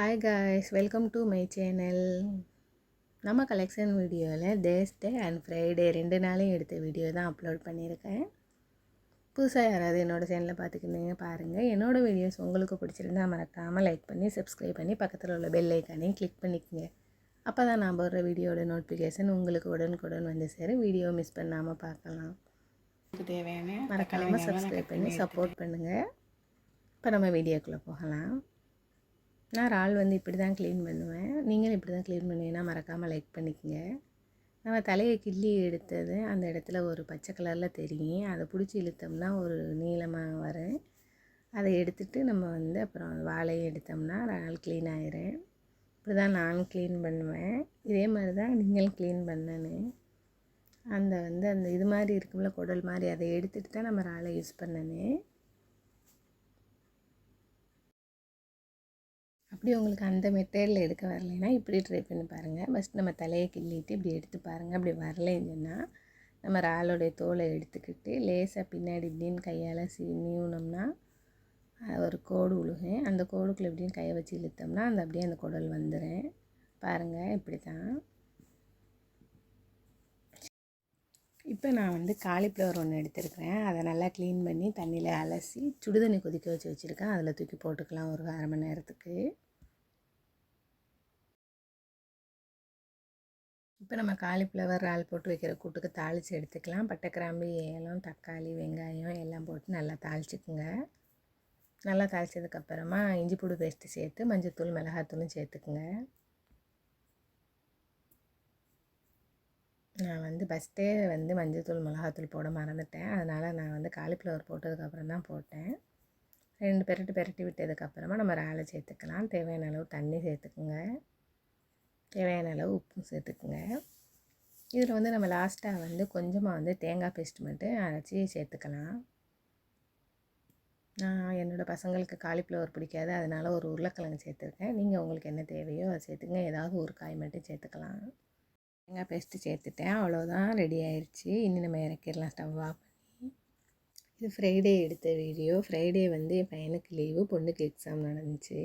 Hi guys welcome to my channel நம்ம collection வீடியோவில் தேஸ்டே அண்ட் ஃப்ரைடே ரெண்டு நாளையும் எடுத்த வீடியோ தான் அப்லோட் பண்ணியிருக்கேன். புதுசாக யாராவது என்னோடய சேனலில் பார்த்துக்கிட்டீங்க பாருங்கள் என்னோடய வீடியோஸ் உங்களுக்கு பிடிச்சிருந்தா மறக்காமல் லைக் பண்ணி சப்ஸ்கிரைப் பண்ணி பக்கத்தில் உள்ள பெல் ஐக்கானையும் கிளிக் பண்ணிக்கோங்க. அப்போ தான் நான் போடுற வீடியோட நோட்டிஃபிகேஷன் உங்களுக்கு உடனுக்குடன் வந்து சேரும். வீடியோ மிஸ் பண்ணாமல் பார்க்கலாம். தேவையான மறக்காமல் சப்ஸ்கிரைப் பண்ணி சப்போர்ட் பண்ணுங்கள் இப்போ நம்ம வீடியோக்குள்ளே போகலாம். நான் இறால் வந்து இப்படி தான் க்ளீன் பண்ணுவேன். நீங்களும் இப்படி தான் க்ளீன் பண்ணுவீங்கன்னா மறக்காமல் லைக் பண்ணிக்கோங்க. நம்ம தலையை கிள்ளி எடுத்தது அந்த இடத்துல ஒரு பச்சை கலரில் தெரியும். அதை பிடிச்சி இழுத்தோம்னா ஒரு நீளமாக வரும். அதை எடுத்துட்டு நம்ம வந்து அப்புறம் வாழையை எடுத்தோம்னா இறால் க்ளீன் ஆயிரும். இப்படி தான் நான் க்ளீன் பண்ணுவேன். இதே மாதிரி தான் நீங்களும் க்ளீன் பண்ணணும் அந்த வந்து அந்த இது மாதிரி இருக்கும்ல குடல் மாதிரி அதை எடுத்துகிட்டு தான் நம்ம இறாலை யூஸ் பண்ணணும் அப்படி உங்களுக்கு அந்த மெத்தேடில் எடுக்க வரலைன்னா இப்படி ட்ரை பண்ணி பாருங்கள் ஃபஸ்ட் நம்ம தலையை கிள்ளிட்டு இப்படி எடுத்து பாருங்கள் அப்படி வரலைன்னு சொன்னால் நம்ம இறாலோடைய தோலை எடுத்துக்கிட்டு லேசாக பின்னாடி இப்படின்னு கையால் சி நீவுனோம்னா ஒரு கோடு உழுகும். அந்த கோடுக்குள்ளே எப்படின்னு கையை வச்சு இழுத்தோம்னா அந்த அப்படியே அந்த குடல் வந்துடும் பாருங்கள் இப்படி தான் இப்போ நான் வந்து காலிஃப்ளவர் ஒன்று எடுத்துருக்கிறேன். அதை நல்லா க்ளீன் பண்ணி தண்ணியில் அலசி சுடுதண்ணி கொதிக்க வச்சு வச்சுருக்கேன். அதில் தூக்கி போட்டுக்கலாம் ஒரு அரை மணி நேரத்துக்கு. இப்போ நம்ம காலிஃப்ளவர் இறால் போட்டு வைக்கிற கூட்டுக்கு தாளித்து எடுத்துக்கலாம். பட்டை கிராம்பு ஏலம் தக்காளி வெங்காயம் எல்லாம் போட்டு நல்லா தாளிச்சுக்குங்க. நல்லா தாளித்ததுக்கப்புறமா இஞ்சி பூடு பேஸ்ட்டு சேர்த்து மஞ்சத்தூள் மிளகாத்தூளும் சேர்த்துக்குங்க. நான் வந்து ஃபஸ்ட்டே வந்து மஞ்சத்தூள் மிளகாத்தூள் போட மறந்துட்டேன். அதனால் நான் வந்து காலிஃப்ளவர் போட்டதுக்கப்புறம் தான் போட்டேன். ரெண்டு பெரட்டு பெரட்டி விட்டதுக்கப்புறமா நம்ம இறாலை சேர்த்துக்கலாம். தேவையான அளவு தண்ணி சேர்த்துக்குங்க. தேவையான அளவு உப்பும் சேர்த்துக்குங்க. இதில் வந்து நம்ம லாஸ்ட்டாக வந்து கொஞ்சமாக வந்து தேங்காய் பேஸ்ட் மட்டும் அரைச்சி சேர்த்துக்கலாம். நான் என்னோடய பசங்களுக்கு காலிஃப்ளவர் பிடிக்காது அதனால் ஒரு உருளைக்கிழங்கு சேர்த்துருக்கேன். நீங்கள் உங்களுக்கு என்ன தேவையோ அதை சேர்த்துங்க ஏதாவது ஒரு காய் மட்டும் சேர்த்துக்கலாம். தேங்காய் பேஸ்ட்டு சேர்த்துட்டேன். அவ்வளோதான் ரெடி ஆயிடுச்சு இன்னும் நம்ம இறக்கிடலாம் ஸ்டவ் ஆஃப் பண்ணி. இது ஃப்ரைடே எடுத்த வீடியோ ஃப்ரைடே வந்து என் பையனுக்கு லீவு பொண்ணுக்கு எக்ஸாம் நடந்துச்சு.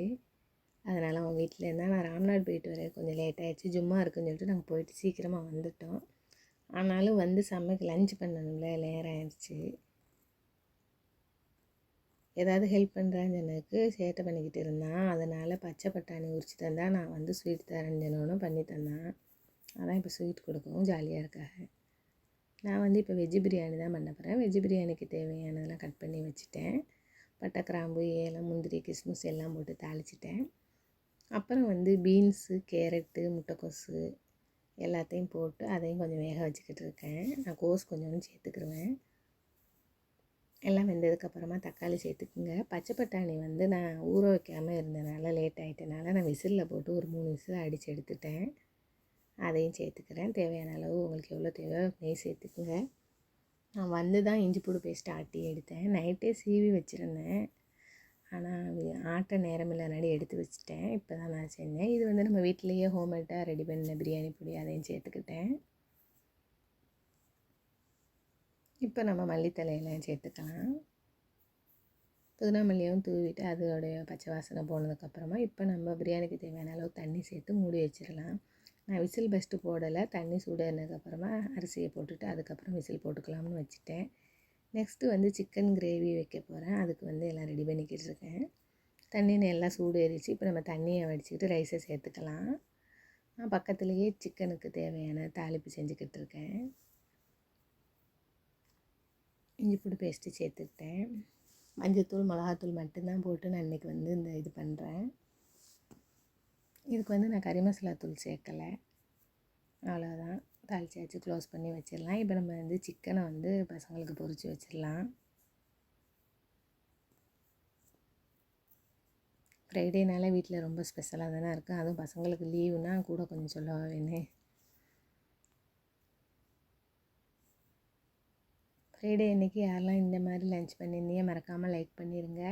அதனால் அவன் வீட்டில் இருந்தால் நான் ராம்நாட் போயிட்டு வரேன். கொஞ்சம் லேட் ஆகிடுச்சு ஜும்மா இருக்குன்னு சொல்லிட்டு நாங்கள் போயிட்டு சீக்கிரமாக வந்துட்டோம். ஆனாலும் வந்து சமைக்க லஞ்ச் பண்ணணும்ல. நேரம் ஆயிடுச்சு ஏதாவது ஹெல்ப் பண்ணுறான்னு எனக்கு சேட்டை பண்ணிக்கிட்டு இருந்தான். அதனால் பச்சை பட்டாணி உரிச்சு தந்தால் நான் வந்து ஸ்வீட் தரேன்னு பண்ணி தந்தான் அதான் இப்போ ஸ்வீட் கொடுக்கவும் ஜாலியாக இருக்காங்க நான் வந்து இப்போ வெஜ்ஜு பிரியாணி தான் பண்ண போகிறேன் வெஜ்ஜு பிரியாணிக்கு தேவையானதெல்லாம் கட் பண்ணி வச்சுட்டேன். பட்டை கிராம்பு ஏலம் முந்திரி கிஸ்மிஸ் எல்லாம் போட்டு தாளிச்சிட்டேன். அப்புறம் வந்து பீன்ஸு கேரட்டு முட்டைக்கோஸு எல்லாத்தையும் போட்டு அதையும் கொஞ்சம் வேக வச்சுக்கிட்டு இருக்கேன். நான் கோஸ் கொஞ்சம் சேர்த்துக்கிடுவேன் எல்லாம் வெந்ததுக்கப்புறமா தக்காளி சேர்த்துக்குங்க. பச்சை பட்டாணி வந்து நான் ஊற வைக்காமல் இருந்தனால லேட் ஆகிட்டனால நான் விசிலில் போட்டு ஒரு மூணு விசில் அடித்து எடுத்துட்டேன். அதையும் சேர்த்துக்கிறேன். தேவையான அளவு உங்களுக்கு எவ்வளோ தேவையோ நெய் சேர்த்துக்குங்க. நான் வந்து தான் இஞ்சி பூடு பேஸ்ட் ஆட்டி எடுத்தேன். நைட்டே சீவி வச்சுருந்தேன். ஆனால் ஆட்ட நேரம் இல்லைனாடி எடுத்து வச்சுட்டேன். இப்போ தான் நான் செஞ்சேன். இது வந்து நம்ம வீட்டிலையே ஹோம்மேட்டாக ரெடி பண்ண பிரியாணி பொடி அதையும் சேர்த்துக்கிட்டேன். இப்போ நம்ம மல்லித்தலையெல்லாம் சேர்த்துக்கலாம். புதினா மல்லியும் தூவிட்டு அதோடைய பச்சை வாசனை போனதுக்கப்புறமா இப்போ நம்ம பிரியாணிக்கு தேவையான அளவு தண்ணி சேர்த்து மூடி வச்சிடலாம். நான் விசில் பெஸ்ட்டு போடலை. தண்ணி சூடானதுக்கப்புறமா அரிசியை போட்டுட்டு அதுக்கப்புறம் விசில் போட்டுக்கலாம்னு வச்சுட்டேன். நெக்ஸ்ட்டு வந்து சிக்கன் கிரேவி வைக்க போகிறேன் அதுக்கு வந்து எல்லாம் ரெடி பண்ணிக்கிட்டு இருக்கேன் தண்ணி எல்லாம் சூடு ஏறிச்சு இப்போ நம்ம தண்ணியை வடிச்சுக்கிட்டு ரைஸை சேர்த்துக்கலாம். நான் பக்கத்துலேயே சிக்கனுக்கு தேவையான தாளிப்பு செஞ்சுக்கிட்டு இருக்கேன். இஞ்சி பூண்டு பேஸ்ட்டு சேர்த்துக்கிட்டேன். மஞ்சத்தூள் மிளகாத்தூள் மட்டும்தான் போட்டு நான் இன்றைக்கி வந்து இந்த இது பண்ணுறேன் இதுக்கு வந்து நான் கறி மசாலா தூள் சேர்க்கலை. அவ்வளோதான் தாளிச்சாச்சு க்ளோஸ் பண்ணி வச்சிடலாம். இப்போ நம்ம வந்து சிக்கனை வந்து பசங்களுக்கு பொறிச்சு வச்சிடலாம். ஃப்ரைடேனால வீட்டில் ரொம்ப ஸ்பெஷலாக தானே இருக்குது அதுவும் பசங்களுக்கு லீவுனால் கூட கொஞ்சம் சொல்லவா வேணும் ஃப்ரைடே இன்றைக்கி யாரெல்லாம் இந்த மாதிரி லன்ச் பண்ணியிருந்தீங்க மறக்காமல் லைக் பண்ணிடுங்க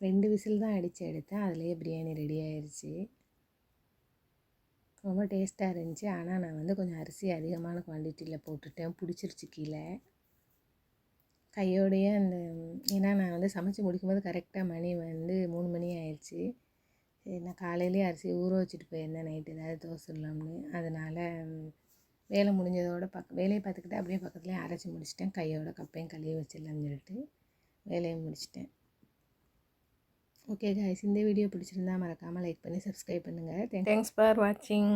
ரெண்டு விசில் தான் அடித்து எடுத்தேன். அதுலேயே பிரியாணி ரெடி ஆயிடுச்சு ரொம்ப டேஸ்ட்டாக இருந்துச்சு. ஆனால் நான் வந்து கொஞ்சம் அரிசி அதிகமான குவான்டிட்டியில் போட்டுட்டேன். பிடிச்சிருச்சு கீழே. கையோடையே அந்த ஏன்னா நான் வந்து சமைச்சு முடிக்கும்போது கரெக்டாக மணி வந்து மூணு மணி ஆயிடுச்சு சரி நான் காலையிலேயே அரிசி ஊற வச்சுட்டு போயிருந்தேன் நைட்டு. ஏதாவது தோசை இல்லாமல் அதனால் வேலை முடிஞ்சதோட பக்க வேலையை பார்த்துக்கிட்டு அப்படியே பக்கத்துலேயே அரைச்சி முடிச்சிட்டேன். கையோட கப்பையும் கழுவி வச்சிடலாம்னு சொல்லிட்டு வேலையை முடிச்சிட்டேன். ஓகே காய்ஸ் இந்த வீடியோ பிடிச்சிருந்தா மறக்காமல் லைக் பண்ணி சப்ஸ்கிரைப் பண்ணுங்கள் தேங்க்ஸ் ஃபார் வாட்சிங்